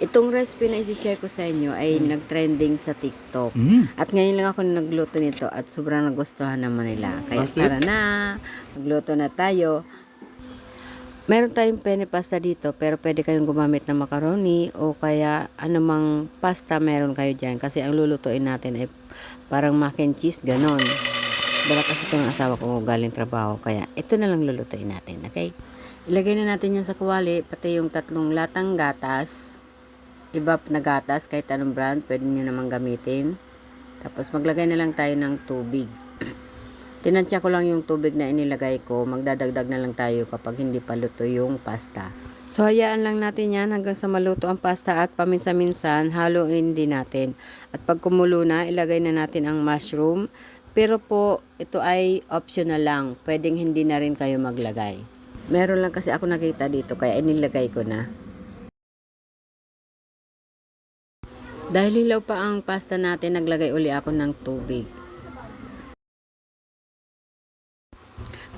Itong recipe na isi-share ko sa inyo ay nag-trending sa TikTok. Mm. At ngayon lang ako nagluto nito at sobrang nagustuhan naman nila. Kaya Bakit? tara na, magluto na tayo. Meron tayong penne pasta dito pero pwede kayong gumamit ng macaroni o kaya anumang pasta meron kayo dyan. Kasi ang lulutuin natin ay parang mac and cheese, ganon. Dala kasi ito ng asawa ko galing trabaho. Kaya ito na lang lulutuin natin, okay? Ilagay na natin yan sa kawali, pati yung tatlong latang gatas. Iba na gatas, kahit anong brand, pwede nyo naman gamitin. Tapos maglagay na lang tayo ng tubig. Tinansya ko lang yung tubig na inilagay ko. Magdadagdag na lang tayo kapag hindi pa luto yung pasta. So, hayaan lang natin yan hanggang sa maluto ang pasta at paminsan-minsan haluin din natin. At pag kumulo na, ilagay na natin ang mushroom. Pero po, ito ay optional lang. Pwedeng hindi na rin kayo maglagay. Meron lang kasi ako nakita dito kaya inilagay ko na. Dahil hilaw pa ang pasta natin, naglagay uli ako ng tubig.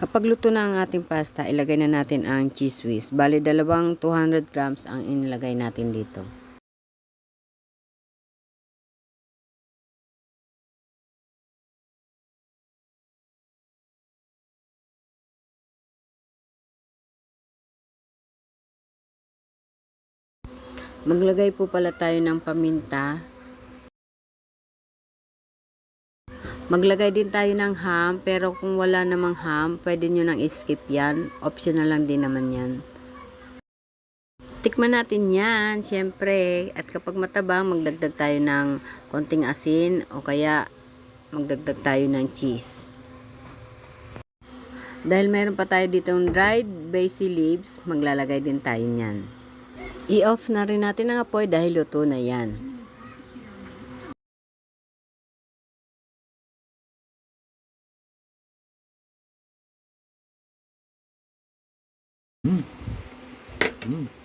Kapag luto na ang ating pasta, ilagay na natin ang cheese whiz. Bali, dalawang 200 grams ang inilagay natin dito. Maglagay po pala tayo ng paminta. Maglagay din tayo ng ham, pero kung wala namang ham, pwede nyo nang skip yan. Optional lang din naman yan. Tikman natin yan, syempre. At kapag matabang, magdagdag tayo ng konting asin o kaya magdagdag tayo ng cheese. Dahil meron pa tayo ditong dried basil leaves, maglalagay din tayo niyan. I-off na rin natin ang apoy dahil luto na yan. Mm.